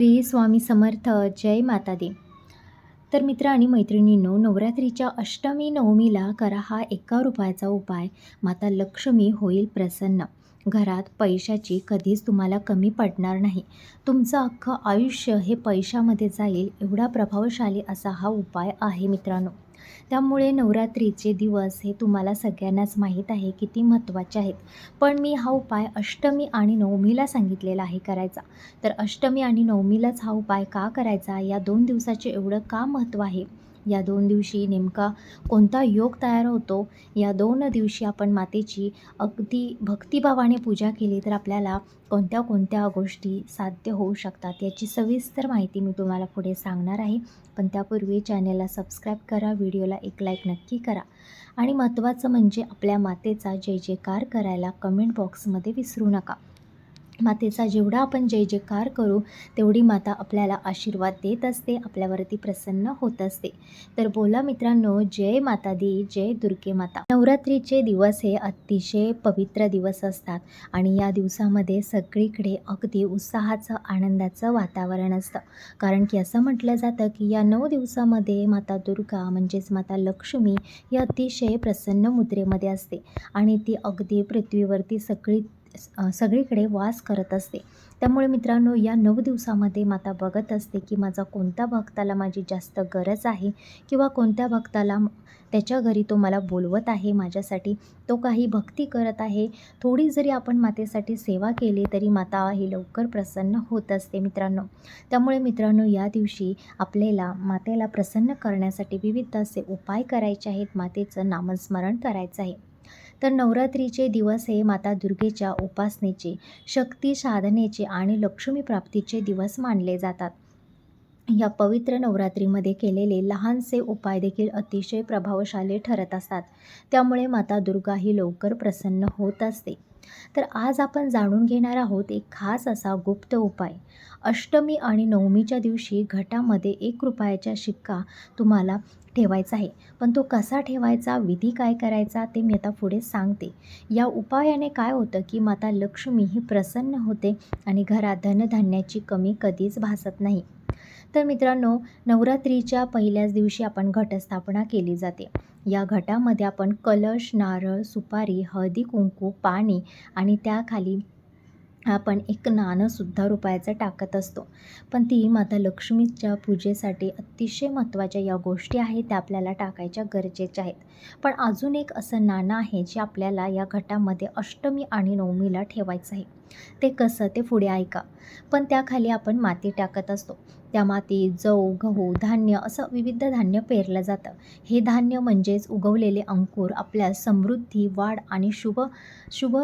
श्री स्वामी समर्थ जय माता दे तर मित्र आणि मैत्रिणींनो नवरात्रीच्या अष्टमी नवमीला करा हा एका रुपयाचा उपाय. माता लक्ष्मी होईल प्रसन्न. घरात पैशाची कधीच तुम्हाला कमी पडणार नाही. तुमचं अख्खं आयुष्य हे पैशामध्ये जाईल एवढा प्रभावशाली असा हा उपाय आहे मित्रांनो. त्यामुळे नवरात्रीचे दिवस हे तुम्हाला सगळ्यांनाच माहीत आहे किती महत्त्वाचे आहेत. पण मी हा उपाय अष्टमी आणि नवमीला सांगितलेला आहे करायचा. तर अष्टमी आणि नवमीलाच हा उपाय का करायचा? या दोन दिवसाचे एवढं का महत्त्व आहे? या दोन दिवशी नेमका कोणता योग तयार होतो? या दोन दिवशी आपण मातेची अगदी भक्तिभावाने पूजा केली तर आपल्याला कोणत्या कोणत्या गोष्टी साध्य होऊ शकतात याची सविस्तर माहिती मी तुम्हाला पुढे सांगणार आहे. पण त्यापूर्वी चॅनलला सबस्क्राईब करा व्हिडिओला एक लाईक नक्की करा. आणि महत्त्वाचं म्हणजे आपल्या मातेचा जय जयकार करायला कमेंट बॉक्समध्ये विसरू नका. मातेचा जेवढा आपण जय जयकार करू तेवढी माता आपल्याला आशीर्वाद देत असते आपल्यावरती प्रसन्न होत असते. तर बोला मित्रांनो जय माता दी जय दुर्गे माता. नवरात्रीचे दिवस हे अतिशय पवित्र दिवस असतात आणि या दिवसामध्ये सगळीकडे अगदी उत्साहाचं आनंदाचं वातावरण असतं. कारण की असं म्हटलं जातं की या नऊ दिवसामध्ये माता दुर्गा म्हणजेच माता लक्ष्मी ही अतिशय प्रसन्न मुद्रेमध्ये असते आणि ती अगदी पृथ्वीवरती सगळी सगळीकडे वास करत असते. त्यामुळे मित्रांनो या नऊ दिवसामध्ये माता बघत असते की माझा कोणत्या भक्ताला माझी जास्त गरज आहे किंवा कोणत्या भक्ताला त्याच्या घरी तो मला बोलवत आहे माझ्यासाठी. तो काही भक्ती करत आहे. थोडी जरी आपण मातेसाठी सेवा केली तरी माता ही लवकर प्रसन्न होत असते मित्रांनो. त्यामुळे मित्रांनो या दिवशी आपल्याला मातेला प्रसन्न करण्यासाठी विविध असे उपाय करायचे आहेत. मातेचं नामस्मरण करायचं आहे. तर नवरात्रीचे दिवस हे माता दुर्गेच्या उपासनेचे शक्ती साधनेचे आणि लक्ष्मी प्राप्तीचे दिवस मानले जातात. या पवित्र नवरात्रीमध्ये केलेले लहानसे उपाय देखील अतिशय प्रभावशाली ठरत असतात. त्यामुळे माता दुर्गा ही लवकर प्रसन्न होत असते. तर आज आपण जाणून घेणार आहोत एक खास असा गुप्त उपाय. अष्टमी आणि नवमीच्या दिवशी घटामध्ये एक रुपयाचा शिक्का तुम्हाला ठेवायचा आहे. पण तो कसा ठेवायचा विधी काय करायचा ते मी आता पुढे सांगते. या उपायाने काय होतं की माता लक्ष्मी ही प्रसन्न होते आणि घरात धनधान्याची कमी कधीच भासत नाही. तर मित्रांनो नवरात्रीच्या पहिल्याच दिवशी आपण घटस्थापना केली जाते. या घटामध्ये आपण कलश नारळ सुपारी हळदी कुंकू पाणी आणि त्याखाली आपण एक नाणंसुद्धा रुपयाचं टाकत असतो. पण ती माता लक्ष्मीच्या पूजेसाठी अतिशय महत्त्वाच्या या गोष्टी आहेत त्या आपल्याला टाकायच्या गरजेच्या आहेत. पण अजून एक असं नाणं आहे जे आपल्याला या घटामध्ये अष्टमी आणि नवमीला ठेवायचं आहे. ते कसं? ते पुढे ऐका. पण त्याखाली आपण माती टाकत असतो. त्या मातीत जव गहू धान्य असं विविध धान्य पेरलं जातं. हे धान्य म्हणजेच उगवलेले अंकुर आपल्या समृद्धी वाढ आणि शुभ शुभ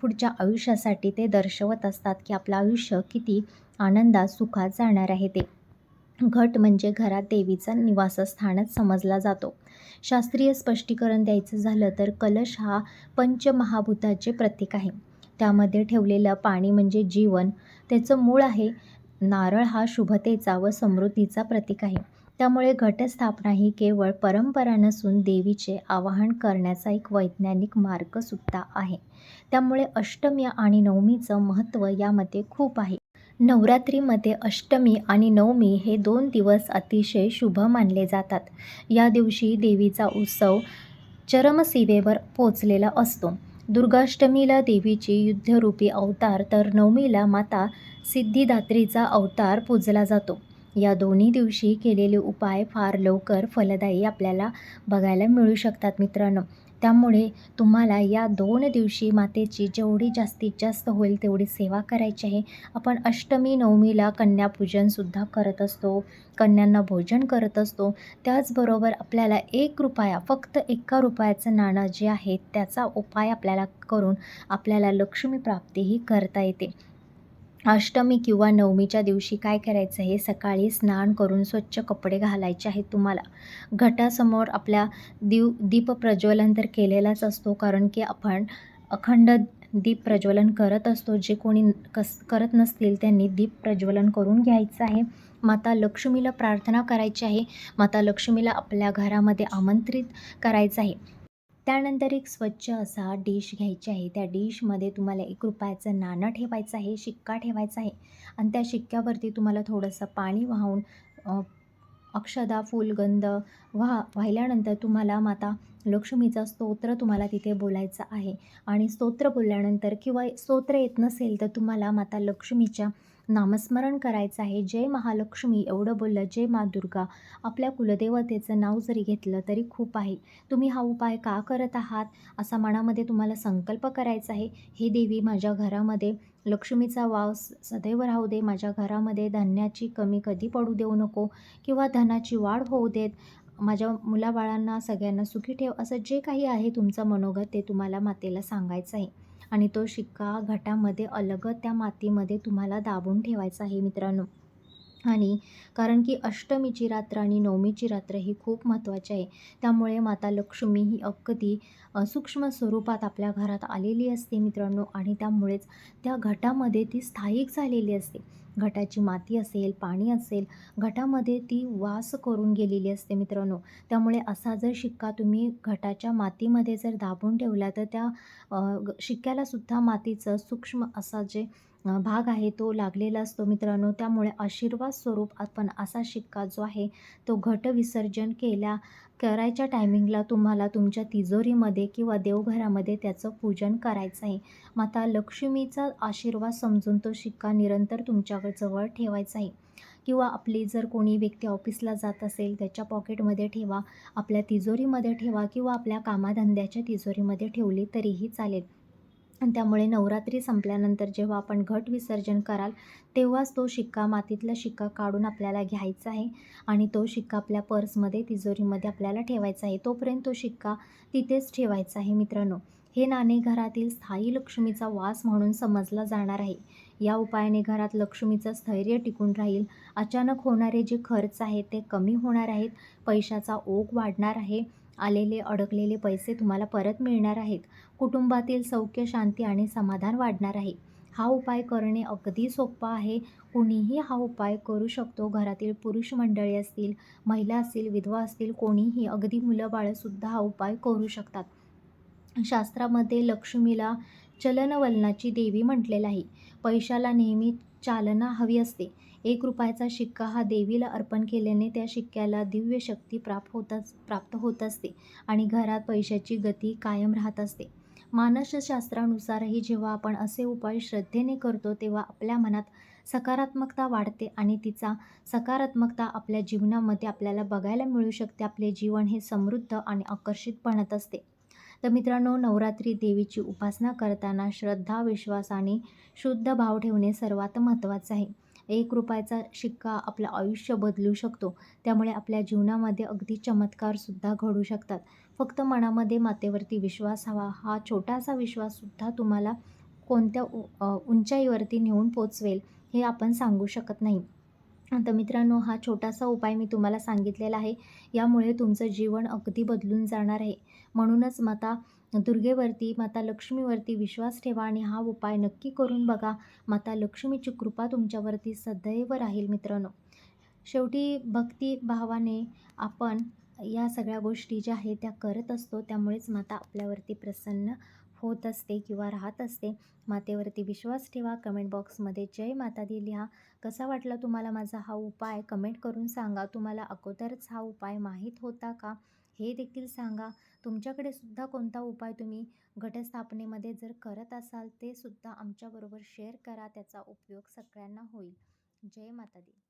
पुढच्या आयुष्यासाठी ते दर्शवत असतात की आपलं आयुष्य किती आनंदात सुखात जाणार आहे ते. घट म्हणजे घरात देवीचा निवासस्थानच समजला जातो. शास्त्रीय स्पष्टीकरण द्यायचं झालं तर कलश हा पंचमहाभूताचे प्रतीक आहे. त्यामध्ये ठेवलेलं पाणी म्हणजे जीवन. त्याचं मूळ आहे नारळ हा शुभतेचा व समृद्धीचा प्रतीक आहे. त्यामुळे घटस्थापना ही केवळ परंपरा नसून देवीचे आवाहन करण्याचा एक वैज्ञानिक मार्गसुद्धा आहे. त्यामुळे अष्टमी आणि नवमीचं महत्त्व यामध्ये खूप आहे. नवरात्रीमध्ये अष्टमी आणि नवमी हे दोन दिवस अतिशय शुभ मानले जातात. या दिवशी देवीचा उत्सव चरमसीवेवर पोचलेला असतो. दुर्गाष्टमीला देवीची युद्धरूपी अवतार तर नवमीला माता सिद्धिदात्रीचा अवतार पूजला जातो. या दोन्ही दिवशी केलेले उपाय फार लवकर फलदायी आपल्याला बघायला मिळू शकतात मित्रांनो. त्यामुळे तुम्हाला या दोन दिवशी मातेची जेवढी जास्तीत जास्त होईल तेवढी सेवा करायची आहे. आपण अष्टमी नवमीला कन्यापूजनसुद्धा करत असतो कन्यांना भोजन करत असतो. त्याचबरोबर आपल्याला एक रुपया फक्त एका रुपयाचं नाणं जे आहे त्याचा उपाय आपल्याला करून आपल्याला लक्ष्मी प्राप्तीही करता येते. अष्टमी किंवा नवमीच्या दिवशी काय करायचं? आहे सकाळी स्नान करून स्वच्छ कपडे घालायचे आहेत तुम्हाला. घटासमोर आपल्या दिव दीप प्रज्वलन तर केलेलाच असतो कारण की आपण अखंड दीप प्रज्वलन करत असतो. जे कोणी कस करत नसतील त्यांनी दीप प्रज्वलन करून घ्यायचं आहे. माता लक्ष्मीला प्रार्थना करायची आहे. माता लक्ष्मीला आपल्या घरामध्ये आमंत्रित करायचं आहे. त्यानंतर एक स्वच्छ असा डिश घ्यायची आहे. त्या डिशमध्ये तुम्हाला एक रुपयाचं नाणं ठेवायचं आहे शिक्का ठेवायचा आहे. आणि त्या शिक्क्यावरती तुम्हाला थोडंसं पाणी वाहून अक्षदा फुलगंध वाह वाहिल्यानंतर तुम्हाला माता लक्ष्मीचा स्तोत्र तुम्हाला तिथे बोलायचं आहे. आणि स्तोत्र बोलल्यानंतर किंवा स्तोत्र येत नसेल तर तुम्हाला माता लक्ष्मीच्या नामस्मरण करायचं आहे. जय महालक्ष्मी एवढं बोललं जय मा दुर्गा. आपल्या कुलदेवतेचं नाव जरी घेतलं तरी खूप आहे. तुम्ही हा उपाय का करत आहात? असा मनामध्ये तुम्हाला संकल्प करायचा आहे. हे देवी माझ्या घरामध्ये लक्ष्मीचा वास सदैव राहू दे. माझ्या घरामध्ये धान्याची कमी कधी पडू देऊ नको किंवा धनाची वाढ होऊ देत. माझ्या मुलाबाळांना सगळ्यांना सुखी ठेव असं जे काही आहे तुमचं मनोगत ते तुम्हाला मातेला सांगायचं आहे. आणि तो शिक्का घटामध्ये अलगद त्या मातीमध्ये तुम्हाला दाबून ठेवायचा आहे मित्रांनो. आणि कारण की अष्टमीची रात्र आणि नवमीची रात्र ही खूप महत्त्वाची आहे. त्यामुळे माता लक्ष्मी ही अगदी सूक्ष्म स्वरूपात आपल्या घरात आलेली असते मित्रांनो आणि त्यामुळेच त्या घटामध्ये ती स्थायिक झालेली असते. घटाची माती असेल पाणी असेल घटामध्ये ती वास करून गेलेली असते मित्रांनो. त्यामुळे असा जर शिक्का तुम्ही घटाच्या मातीमध्ये जर दाबून ठेवला तर त्या शिक्क्यालासुद्धा मातीचं सूक्ष्म असा जे भाग आहे तो लागलेला असतो मित्रांनो. त्यामुळे आशीर्वाद स्वरूप आपण असा शिक्का जो आहे तो घट विसर्जन केल्या करायच्या टायमिंगला तुम्हाला तुमच्या तिजोरीमध्ये किंवा देवघरामध्ये त्याचं पूजन करायचं आहे. माता लक्ष्मीचा आशीर्वाद समजून तो शिक्का निरंतर तुमच्याजवळ जवळ ठेवायचा आहे. किंवा आपली जर कोणी व्यक्ती ऑफिसला जात असेल त्याच्या पॉकेटमध्ये ठेवा आपल्या तिजोरीमध्ये ठेवा किंवा आपल्या कामाधंद्याच्या तिजोरीमध्ये ठेवली तरीही चालेल. त्यामुळे नवरात्री संपल्यानंतर जेव्हा आपण घट विसर्जन कराल तेव्हाच तो शिक्का मातीतला शिक्का काढून आपल्याला घ्यायचा आहे आणि तो शिक्का आपल्या पर्समध्ये तिजोरीमध्ये आपल्याला ठेवायचा आहे. तोपर्यंत तो शिक्का तिथेच ठेवायचा आहे मित्रांनो. हे नाणे घरातील स्थायी लक्ष्मीचा वास म्हणून समजला जाणार आहे. या उपायाने घरात लक्ष्मीचं स्थैर्य टिकून राहील. अचानक होणारे जे खर्च आहेत ते कमी होणार आहेत. पैशाचा ओघ वाढणार आहे. आलेले अडकलेले पैसे तुम्हाला परत मिळणार आहेत. कुटुंबातील सौख्य शांती आणि समाधान वाढणार आहे. हा उपाय करणे अगदी सोपा आहे. कुणीही हा उपाय करू शकतो. घरातील पुरुष मंडळी असतील महिला असतील विधवा असतील कोणीही अगदी मुलं बाळंसुद्धा हा उपाय करू शकतात. शास्त्रामध्ये लक्ष्मीला चलनवलनाची देवी म्हटलेलं आहे. पैशाला नेहमी चालना हवी असते. एक रुपयाचा शिक्का हा देवीला अर्पण केल्याने त्या शिक्क्याला दिव्य शक्ती प्राप्त होतच प्राप्त होत असते आणि घरात पैशाची गती कायम राहत असते. मानसशास्त्रानुसारही जेव्हा आपण असे उपाय श्रद्धेने करतो तेव्हा आपल्या मनात सकारात्मकता वाढते आणि तिचा सकारात्मकता आपल्या जीवनामध्ये आपल्याला बघायला मिळू शकते. आपले जीवन हे समृद्ध आणि आकर्षित बनत असते. तर मित्रांनो नवरात्री देवीची उपासना करताना श्रद्धा विश्वास आणि शुद्ध भाव ठेवणे सर्वात महत्त्वाचं आहे. एक रुपयाचा शिक्का आपलं आयुष्य बदलू शकतो. त्यामुळे आपल्या जीवनामध्ये अगदी चमत्कारसुद्धा घडू शकतात. फक्त मनामध्ये मातेवरती विश्वास हवा. हा छोटासा विश्वाससुद्धा तुम्हाला कोणत्या उ उंचाईवरती नेऊन पोचवेल हे आपण सांगू शकत नाही. तर मित्रांनो हा छोटासा उपाय मी तुम्हाला सांगितलेला आहे. यामुळे तुमचं जीवन अगदी बदलून जाणार आहे. म्हणूनच माता दुर्गेवरती माता लक्ष्मीवरती विश्वास ठेवा आणि हा उपाय नक्की करून बघा. माता लक्ष्मीची कृपा तुमच्यावरती सदैव राहील मित्रांनो. शेवटी भक्ती भावाने आपण या सगळ्या गोष्टी ज्या आहेत त्या करत असतो. त्यामुळेच माता आपल्यावरती प्रसन्न होत असते किंवा राहत असते मातेवरती विश्वास ठेवा. कमेंट बॉक्समध्ये जय माता दी लिहा. कसा वाटला तुम्हाला माझा हा उपाय? कमेंट करून सांगा. तुम्हाला अगोदरच हा उपाय माहीत होता का? हे देखील सांगा. तुमच्याकडे सुद्धा कोणता उपाय तुम्ही घटस्थापनेमध्ये जर करत असाल ते सुद्धा आमच्याबरोबर शेअर करा. त्याचा उपयोग सगळ्यांना होईल. जय माता दी.